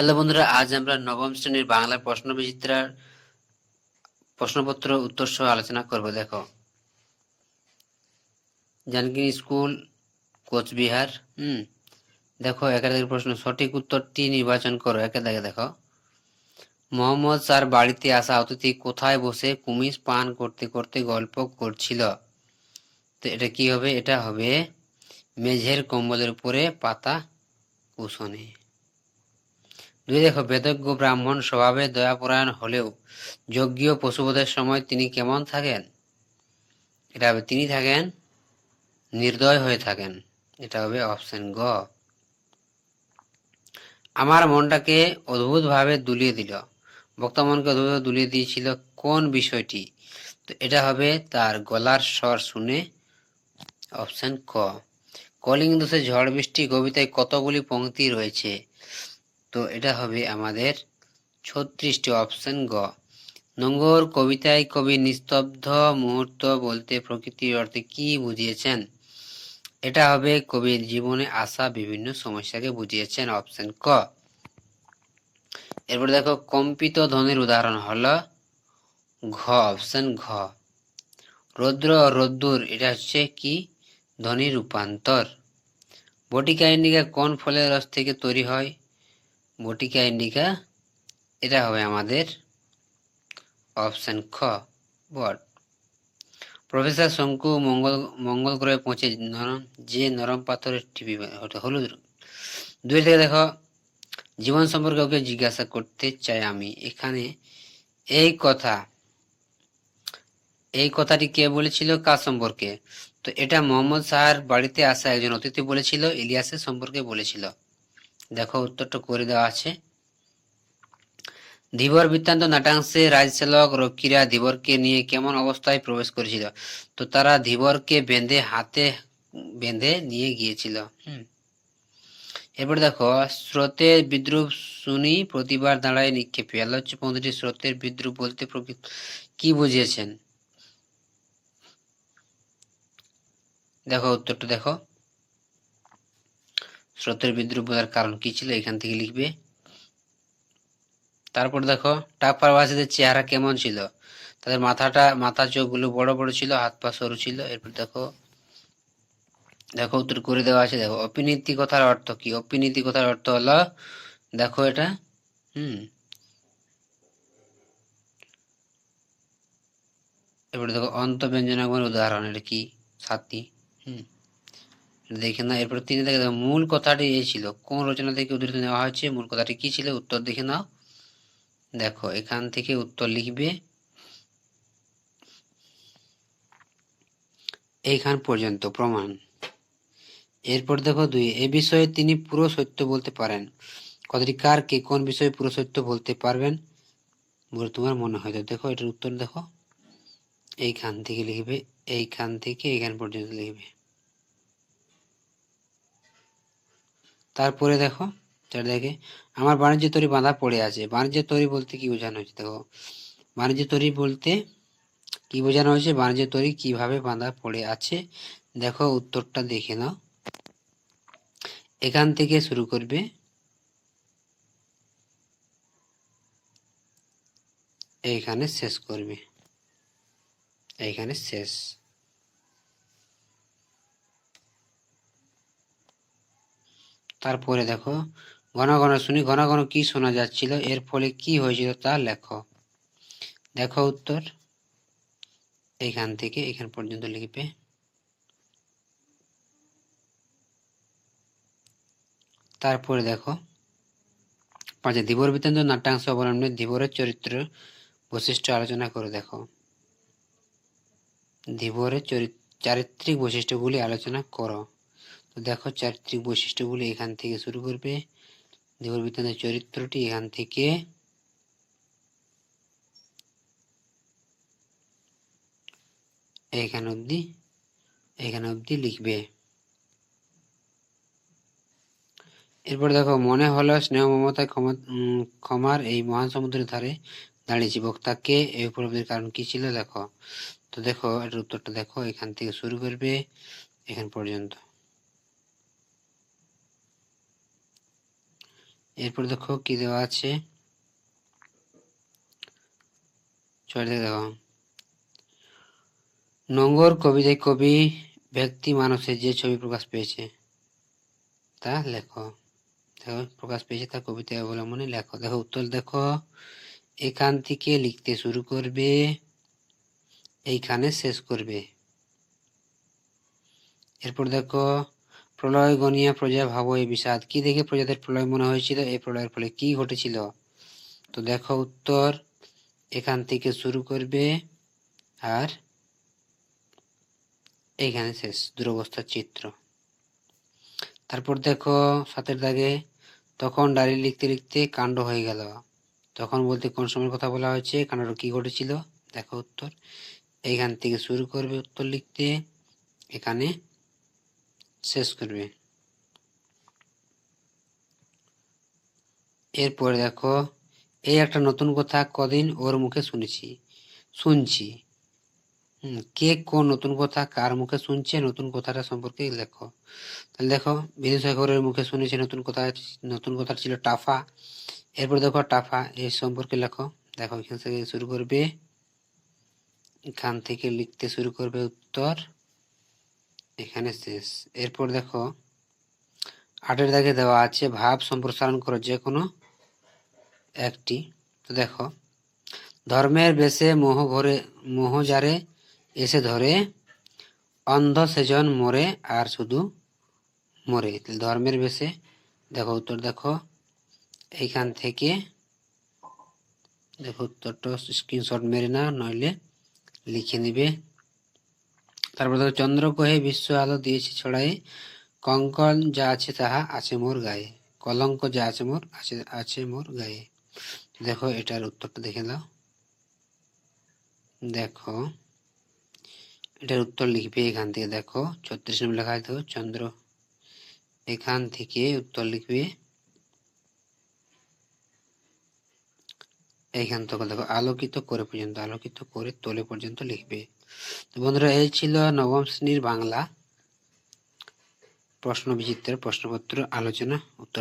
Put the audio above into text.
Hello বন্ধুরা, আজ আমরা নবম শ্রেণির বাংলা প্রশ্ন বিচিত্রার প্রশ্নপত্র উত্তর সহ আলোচনা করব। দেখো, জানকিন স্কুল, কোচবিহার, হুম? দেখো একে দাগের প্রশ্ন। সঠিক উত্তরটি নির্বাচন করো। একে দাগে দেখো। মোহাম্মদ স্যার বাড়িতে আসা অতিথি কোথায় বসে কুমিজ পান করতে করতে গল্প করছিল? তো এটা কি হবে? এটা হবে মেঝের কম্বলের উপরে পাতা কুশনে দুই দেখো বেদজ্ঞ ব্রাহ্মণ স্বভাবে দয়াপরায়ণ হলেও যজ্ঞ পশুবধের সময় তিনি কেমন থাকেন? এটা হবে, তিনি থাকেন, নির্দয় হয়ে থাকেন। এটা হবে অপশন গ। আমার মনটাকে অদ্ভুতভাবে দুলিয়ে দিল। বক্তা মনকে অদ্ভুতভাবে দুলিয়ে দিয়েছিল কোন বিষয়টি? তো এটা হবে তার গলার স্বর শুনে অপশন ক। কলিং দোষে ঝড় বৃষ্টি কবিতায় কতগুলি পংক্তি রয়েছে? তো এটা হবে আমাদের ছত্রিশটি অপশন গ। নোংর কবিতায় কবি নিস্তব্ধ মুহূর্ত বলতে প্রকৃতির অর্থে কি বুঝিয়েছেন? এটা হবে কবির জীবনে আসা বিভিন্ন সমস্যাকে বুঝিয়েছেন অপশন ক। এরপর দেখো, কম্পিত ধ্বনির উদাহরণ হলো ঘ অপশন ঘ। রৌদ্র, রোদ্দুর, এটা হচ্ছে কি? ধ্বনি রূপান্তর। বটিকা ইন্ডিকা কোন ফলের রস থেকে তৈরি হয়? বটিকা ইন্ডিকা, এটা হবে আমাদের অপশন খ বট প্রফেসর শঙ্কু মঙ্গল মঙ্গল গ্রহে পৌঁছে নরম, যে নরম পাথরের টিপি হলুদ। দুই থেকে দেখো, জীবন সম্পর্কে ওকে জিজ্ঞাসা করতে চাই আমি। এখানে এই কথা, এই কথাটি কে বলেছিল, কার সম্পর্কে? তো এটা মোহাম্মদ সাহার বাড়িতে আসা একজন অতিথি বলেছিল, ইলিয়াসের সম্পর্কে বলেছিল। দেখো উত্তরটা করে দেওয়া আছে। ধীবর বৃত্তান্ত নাটাংশে রাজশালক রক্ষীরা ধীবরকে নিয়ে কেমন অবস্থায় প্রবেশ করেছিল? তো তারা ধীবরকে বেঁধে হাতে বেঁধে নিয়ে গিয়েছিল। এরপর দেখো, স্রোতের বিদ্রুপ শুনি প্রতিবার দাঁড়ায় নিক্ষেপে আলোচ্য পদ্ধতি স্রোতের বিদ্রুপ বলতে কি বুঝিয়েছেন? দেখো উত্তরটা দেখো। স্রোতের বিদ্রুপ বোঝার কারণ কি ছিল এখান থেকে লিখবে? তারপর দেখো টাপারবাসীদের চেহারা কেমন ছিল? তাদের মাথাটা, মাথা চোখগুলো বড় বড় ছিল, হাত পা সরু ছিল। এরপর দেখো দেখো উত্তর করে দেওয়া আছে, দেখো অপিনীতি কথার অর্থ কি? অপিনীতি কথার অর্থ হলো, দেখো এটা, হুম। এরপরে দেখো অন্ত ব্যঞ্জনাগমের উদাহরণ, এটা কি? সাতটি, হুম। দেখে না এরপর তিনি দেখে মূল কথাটি এই ছিল। কোন রচনা থেকে উদ্ধৃত নেওয়া হয়েছে? মূল কথাটি কি ছিল? উত্তর দেখে নাও। দেখো, এখান থেকে উত্তর লিখবে। এইখান পর্যন্ত প্রমাণ। এরপর দেখো দুই, এ বিষয়ে তিনি পুরো সত্য বলতে পারেন। কথাটি কার, কে, কোন বিষয়ে পুরো সত্য বলতে পারবেন? বলে তোমার মনে হয়। তো দেখো, এটার উত্তর দেখো। এইখান থেকে লিখবে, এইখান থেকে এইখান পর্যন্ত লিখবে। তারপরে দেখো চার দেখে আমার বাণিজ্য তরি বাঁধা পড়ে আছে। বাণিজ্য তরি বলতে কি বোঝানো হয়েছে? দেখো, বাণিজ্য তরি বলতে কি বোঝানো হয়েছে? বাণিজ্য তরি কীভাবে বাঁধা পড়ে আছে? দেখো, উত্তরটা দেখে নাও। এখান থেকে শুরু করবে। এইখানে শেষ করবে। এইখানে শেষ। তারপরে দেখো, ঘন ঘন শুনি, ঘন ঘন কি শোনা যাচ্ছিল, এর ফলে কি হয়েছিল তা লেখো। দেখো উত্তর। এইখান থেকে এখান পর্যন্ত লিখবে। তারপরে দেখো, পাঁচে ধীবর বৃত্তান্ত, নাট্যাংশ অবলম্বনে ধীবরের চরিত্র বৈশিষ্ট্য আলোচনা করে দেখো। ধীবরের চরিত্র চারিত্রিক বৈশিষ্ট্যগুলি আলোচনা করো। তো দেখো চারিত্রিক বৈশিষ্ট্যগুলি এখান থেকে শুরু করবে। ধীবর বৃত্তান্তের চরিত্রটি এখান থেকে। এইখান অবধি এখানে অবধি লিখবে। এরপর দেখো মনে হলো স্নেহ উম, ক্ষমার এই মহান সমুদ্রের ধারে দাঁড়িয়েছি। বক্তাকে এই উপলব্ধির কারণ কি ছিল? দেখো। তো দেখো এটার উত্তরটা দেখো এখান থেকে শুরু করবে এখান পর্যন্ত। এরপর দেখো কি দেওয়া আছে? থেকে দেখো নোংর কবিতায় কবি, ব্যক্তি, মানুষের যে ছবি প্রকাশ পেয়েছে, তা লেখো। দেখো, প্রকাশ পেয়েছে তা কবিতায় অবলম্বনে লেখো। দেখো, উত্তর দেখো, এখান থেকে লিখতে শুরু করবে, এইখানে শেষ করবে। এরপর দেখো প্রলয় গনিয়া প্রজা ভাবো এই বিষাদ। কি দেখে প্রজাদের প্রলয় মনে হয়েছিল? এই প্রলয়ের ফলে কি ঘটেছিল? তো দেখো উত্তর, এখান থেকে শুরু করবে আর এইখানে শেষ, দুরবস্থার চিত্র। তারপর দেখো সাতের দাগে, তখন ডায়েরি লিখতে লিখতে কাণ্ড হয়ে গেল। তখন বলতে কোন সময়ের কথা বলা হয়েছে? কাণ্ডটা কি ঘটেছিল? দেখো উত্তর। এইখান থেকে শুরু করবে উত্তর লিখতে, এখানে শেষ করবে। এরপরে দেখো, এই একটা নতুন কথা কদিন ওর মুখে শুনেছি, শুনছি। কে কোন নতুন কথা কার মুখে শুনছে, নতুন কথাটা সম্পর্কে লেখো। তাহলে দেখো বিদুসাগরের মুখে শুনেছি নতুন কথা নতুন কথা ছিল টাফা। এরপর দেখো, টাফা এই সম্পর্কে লেখো। দেখো, এখান থেকে শুরু করবে। এখান থেকে লিখতে শুরু করবে উত্তর। এখানে শেষ। এরপর দেখো, আটের দাগে দেওয়া আছে, ভাব সম্প্রসারণ করো যে কোনো একটি। তো দেখো, ধর্মের বেশে মোহ ঘরে মোহ যারে এসে ধরে, অন্ধ সেজন মরে আর শুধু মরে। ধর্মের বেশে, দেখো উত্তর দেখো, এইখান থেকে দেখো উত্তরটা স্ক্রিনশট মেরে না নইলে লিখে নিবে। তারপর দেখো চন্দ্র কহে বিশ্ব আলো দিয়েছে ছড়াই, কঙ্কন যা আছে তাহা আছে মোর গায়ে, কলঙ্ক যা আছে মোর আছে আছে মোর গায়ে। দেখো এটার উত্তরটা দেখে দাও দেখো, এটার উত্তর লিখবে এখান থেকে। দেখো, ছত্রিশ নম্বর লেখা চন্দ্র। এখান থেকে উত্তর লিখবে এইখান থেকে দেখো, আলোকিত করে পর্যন্ত, আলোকিত করে তোলে পর্যন্ত লিখবে। তো বন্ধুরা, এই ছিল নবম শ্রেণির বাংলা প্রশ্ন বিচিত্রের প্রশ্নপত্র আলোচনা উত্তর।